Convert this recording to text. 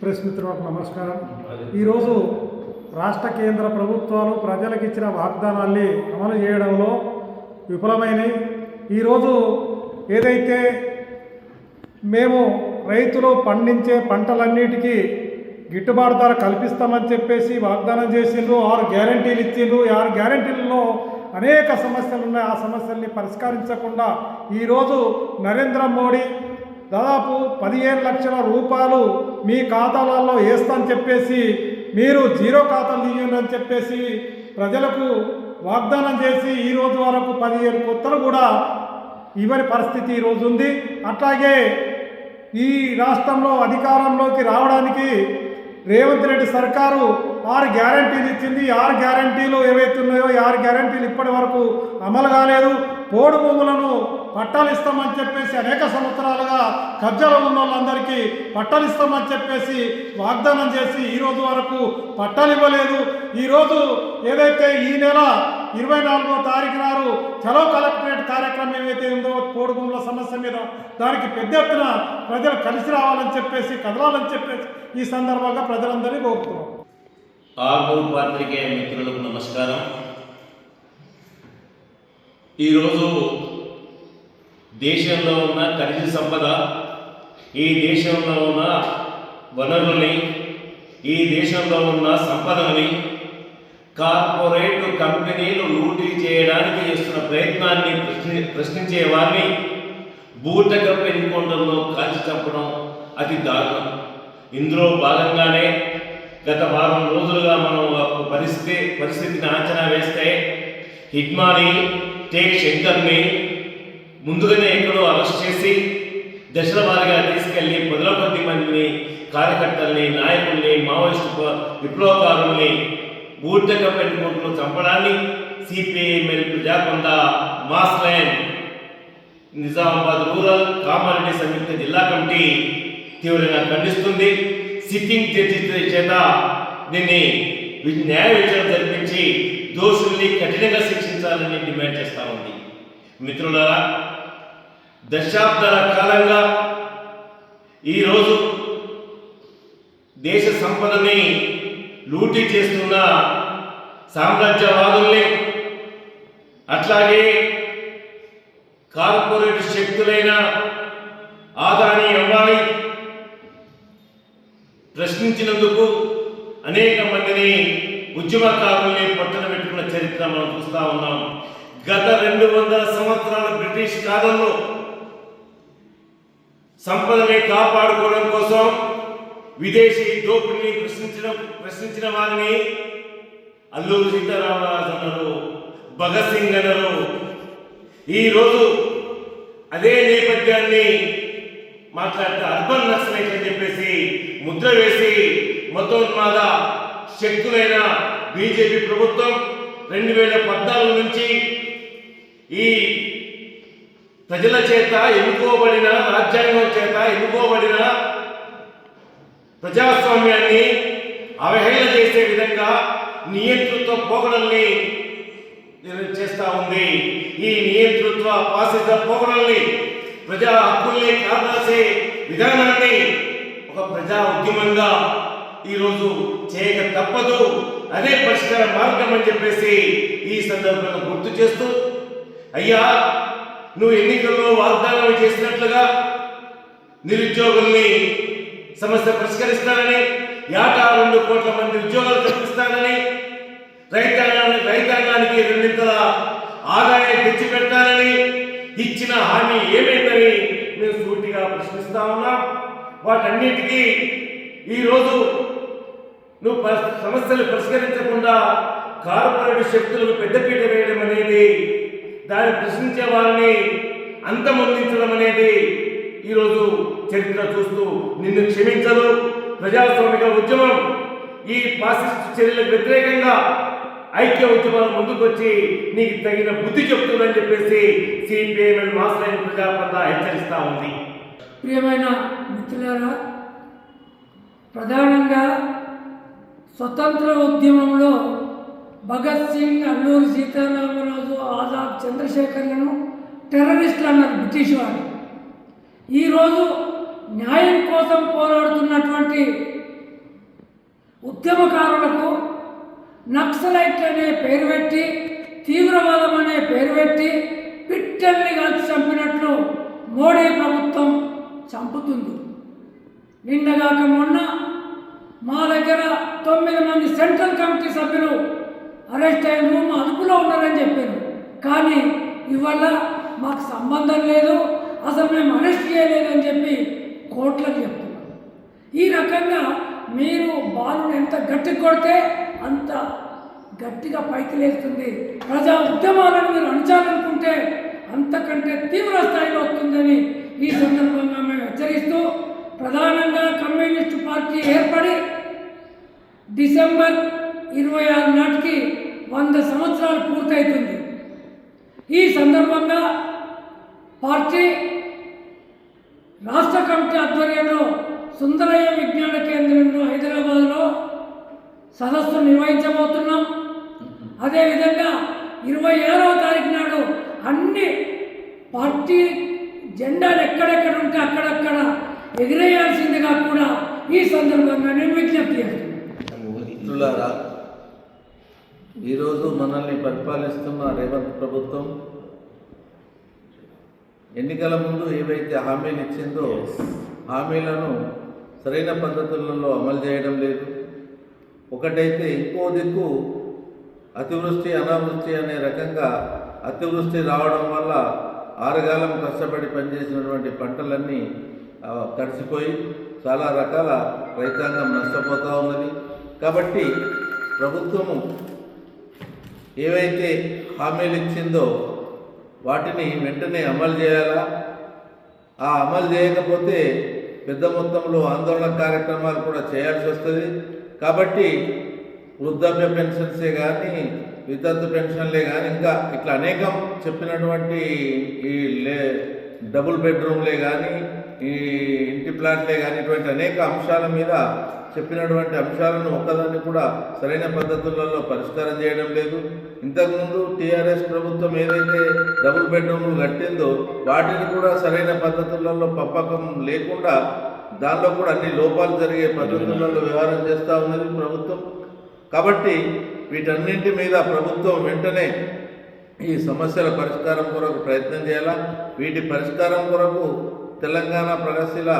Press మిత్రులకు నమస్కారం. ఈరోజు రాష్ట్ర కేంద్ర ప్రభుత్వాలు ప్రజలకు ఇచ్చిన వాగ్దానాల్ని అమలు చేయడంలో విఫలమైనవి ఈరోజు ఏదైతే మేము రైతులు పండించే పంటలన్నిటికీ గిట్టుబాటు ధర కల్పిస్తామని చెప్పేసి వాగ్దానం చేసిండ్రు ఆరు గ్యారంటీలు ఇచ్చిండ్రు. ఆరు గ్యారంటీలలో అనేక సమస్యలు ఉన్నాయి ఆ సమస్యల్ని పరిష్కరించకుండా ఈరోజు నరేంద్ర మోడీ దాదాపు పదిహేను లక్షల రూపాయలు మీ ఖాతాలలో వేస్తామని చెప్పేసి మీరు జీరో ఖాతాలు తీయండి అని చెప్పేసి ప్రజలకు వాగ్దానం చేసి ఈ రోజు వరకు పదిహేను కొత్తలు కూడా ఇవ్వని పరిస్థితి ఈరోజు ఉంది. అట్లాగే ఈ రాష్ట్రంలో అధికారంలోకి రావడానికి రేవంత్ రెడ్డి సర్కారు ఆరు గ్యారంటీలు ఇచ్చింది. ఆరు గ్యారంటీలు ఏవైతే ఉన్నాయో ఈ ఆరు గ్యారంటీలు ఇప్పటి వరకు అమలు కాలేదు. పోడు భూములను పట్టాలు ఇస్తామని చెప్పేసి అనేక సంవత్సరాలుగా కబ్జాలో ఉన్న వాళ్ళందరికీ పట్టాలు ఇస్తామని చెప్పేసి వాగ్దానం చేసి ఈ రోజు వరకు పట్టాలు ఇవ్వలేదు. ఈరోజు ఏదైతే ఈ నెల ఇరవై నాలుగో తారీఖు నాడు చలో కలెక్టరేట్ కార్యక్రమం ఏమైతే ఉందో పోడు సమస్య మీద దానికి పెద్ద ఎత్తున ప్రజలు కలిసి రావాలని చెప్పేసి కదలాలని చెప్పేసి ఈ సందర్భంగా ప్రజలందరినీ కోరుతున్నాం. పాత్రికేయ మిత్రులకు నమస్కారం. ఈరోజు దేశంలో ఉన్న ఖనిజ సంపద ఈ దేశంలో ఉన్న వనరుల్ని ఈ దేశంలో ఉన్న సంపదని కార్పొరేట్ కంపెనీలు లూటీ చేయడానికి చేస్తున్న ప్రయత్నాన్ని ప్రశ్ని ప్రశ్నించే వారిని బూటక పెనుకొండల్లో కాల్చి చంపడం అతి దారుణం. ఇందులో భాగంగానే గత వారం రోజులుగా మనం ఒక పరిస్థితి పరిస్థితిని అంచనా వేస్తే హిట్మాని టేక్ శంకర్ని ముందుగానే ఎక్కడో అరెస్ట్ చేసి దశల వారిగా తీసుకెళ్ళి పదిలో కొద్ది మందిని కార్యకర్తల్ని నాయకుల్ని మావోయిస్టు విప్లవకారుల్ని బూటక పెట్టుకుంటూ చంపడాన్ని CPI ప్రజాకొండ mass line. Nizamabad rural Kamareddy సంయుక్త జిల్లా కమిటీ తీవ్రంగా ఖండిస్తుంది. సిట్టింగ్ జడ్జి చేత దీన్ని న్యాయ విచారణ జరిపించి దోషుల్ని కఠినంగా శిక్షించాలని డిమాండ్ చేస్తా ఉంది. మిత్రులారా దశాబ్దాల కాలంగా ఈరోజు దేశ సంపదని లూటీ చేస్తున్న సామ్రాజ్యవాదుల్ని అట్లాగే కార్పొరేట్ శక్తులైన ఆదాని అంబానీ ప్రశ్నించినందుకు అనేక మందిని ఉద్యమకారుల్ని పట్టణ పెట్టుకున్న చరిత్ర మనం చూస్తా ఉన్నాం. గత రెండు వందల సంవత్సరాల బ్రిటిష్ కాలంలో సంపదని కాపాడుకోవడం కోసం విదేశీ దోపిడిని ప్రశ్నించడం ప్రశ్నించిన వారిని అల్లూరు సీతారామరాజు అన్నారు భగత్ సింగ్ అన్నారు. ఈరోజు అదే నేపథ్యాన్ని మాట్లాడితే అర్బన్ నక్సలైట్ అని చెప్పేసి ముద్ర వేసి మతోన్మాద శక్తులైన బీజేపీ ప్రభుత్వం రెండు వేల పద్నాలుగు నుంచి ఈ ప్రజల చేత ఎన్నుకోబడిన రాజ్యాంగం చేత ఎన్నుకోబడిన ప్రజాస్వామ్యాన్ని అవహేళన చేసే విధంగా నియంతృత్వ పోకడల్ని చేస్తా ఉంది. ఈ నియంతృత్వ పాసిత పోకడల్ని ప్రజా హక్కుల్ని కాపాసే విధానాన్ని ఒక ప్రజా ఉద్యమంగా ఈరోజు చేయక తప్పదు. అదే పరిష్కార మార్గం అని చెప్పేసి ఈ సందర్భంగా గుర్తు చేస్తూ అయ్యా నువ్వు ఎన్నికల్లో వాగ్దానం చేసినట్లుగా నిరుద్యోగుల్ని సమస్య పరిష్కరిస్తానని ఏటా రెండు కోట్ల మంది ఉద్యోగాలు కల్పిస్తానని రైతాంగానికి రైతాంగానికి రెండింతల ఆదాయం తెచ్చిపెట్టాలని ఇచ్చిన హామీ ఏమైందని మేము సూటిగా ప్రశ్నిస్తా ఉన్నాం. వాటన్నిటికీ ఈరోజు నువ్వు సమస్యలు పరిష్కరించకుండా కార్పొరేట్ శక్తులకు పెద్దపీట వేయడం అనేది దాన్ని ప్రశ్నించే వారిని అంతమొందించడం అనేది ఈరోజు చరిత్ర చూస్తూ నిన్ను క్షమించదు. ప్రజాస్వామిక ఉద్యమం ఈ ఫాసిస్ట్ చర్యలకు వ్యతిరేకంగా ఐక్య ఉద్యమాలు ముందుకొచ్చి నీకు తగిన బుద్ధి చెప్తుందని చెప్పేసి సిపిఐ మాస్టర్ ప్రజాపంత హెచ్చరిస్తా ఉంది. ప్రియమైన మిత్రులారా ప్రధానంగా స్వతంత్ర ఉద్యమంలో భగత్ సింగ్ అల్లూరి సీతారామరాజు ఆజాద్ చంద్రశేఖర్లను టెర్రరిస్టులు అన్నారు బ్రిటిష్ వారు. ఈరోజు న్యాయం కోసం పోరాడుతున్నటువంటి ఉద్యమకారులకు నక్సలైట్ అనే పేరు పెట్టి తీవ్రవాదం అనే పేరు పెట్టి పిట్టల్ని కలిసి చంపినట్లు మోడీ ప్రభుత్వం చంపుతుంది. నిన్నగాక మొన్న మా దగ్గర తొమ్మిది మంది సెంట్రల్ కమిటీ సభ్యులు అరెస్ట్ అయ్యాను మా అదుపులో ఉన్నారని చెప్పారు. కానీ ఇవాళ మాకు సంబంధం లేదు అసలు మేము అరెస్ట్ చేయలేదని చెప్పి కోర్టులకు చెప్తున్నాం. ఈ రకంగా మీరు బాలుని ఎంత గట్టి కొడితే అంత గట్టిగా పైకి లేస్తుంది. ప్రజా ఉద్యమాలను మీరు అణచాలనుకుంటే అంతకంటే తీవ్ర స్థాయిలో వస్తుందని ఈ సందర్భంగా మేము హెచ్చరిస్తూ ప్రధానంగా కమ్యూనిస్టు పార్టీ ఏర్పడి డిసెంబర్ ఇరవై ఆరు నాటికి వంద సంవత్సరాలు పూర్తవుతుంది ఈ సందర్భంగా పార్టీ రాష్ట్ర కమిటీ ఆధ్వర్యంలో సుందరయ్య విజ్ఞాన కేంద్రంలో హైదరాబాద్లో సదస్సు నిర్వహించబోతున్నాం. అదేవిధంగా ఇరవై ఆరవ తారీఖు నాడు అన్ని పార్టీ జెండాలు ఎక్కడెక్కడ ఉంటే అక్కడక్కడ ఎగిరేయాల్సిందిగా కూడా ఈ సందర్భంగా నేను విజ్ఞప్తి చేస్తున్నాను. ఈరోజు మనల్ని పరిపాలిస్తున్న రేవంత్ ప్రభుత్వం ఎన్నికల ముందు ఏవైతే హామీలు ఇచ్చిందో హామీలను సరైన పద్ధతులలో అమలు చేయడం లేదు. ఒకటైతే ఇంకో దిక్కు అతివృష్టి అనావృష్టి అనే రకంగా అతివృష్టి రావడం వల్ల ఆరుగాలం కష్టపడి పనిచేసినటువంటి పంటలన్నీ తడిసిపోయి చాలా రకాల రైతాంగం నష్టపోతూ ఉన్నది. కాబట్టి ప్రభుత్వము ఏవైతే హామీలు ఇచ్చిందో వాటిని వెంటనే అమలు చేయాలా? ఆ అమలు చేయకపోతే పెద్ద మొత్తంలో ఆందోళన కార్యక్రమాలు కూడా చేయాల్సి వస్తుంది. కాబట్టి వృద్ధాప్య పెన్షన్సే కానీ వితంతు పెన్షన్లే కానీ ఇంకా ఇట్లా అనేకం చెప్పినటువంటి ఈ లే డబుల్ బెడ్రూమ్లే కానీ ఈ ఇంటి ప్లాట్లే కానీ ఇటువంటి అనేక అంశాల మీద చెప్పినటువంటి అంశాలను ఒక్కదాన్ని కూడా సరైన పద్ధతులలో పరిష్కారం చేయడం లేదు. ఇంతకుముందు టీఆర్ఎస్ ప్రభుత్వం ఏదైతే డబుల్ బెడ్రూమ్లు కట్టిందో వాటిని కూడా సరైన పద్ధతులలో పప్పకం లేకుండా దానిలో కూడా అన్ని లోపాలు జరిగే పద్ధతులలో వ్యవహారం చేస్తూ ఉన్నది ప్రభుత్వం. కాబట్టి వీటన్నింటి మీద ప్రభుత్వం వెంటనే ఈ సమస్యల పరిష్కారం కొరకు ప్రయత్నం చేయాలా? వీటి పరిష్కారం కొరకు తెలంగాణ ప్రగతిశీల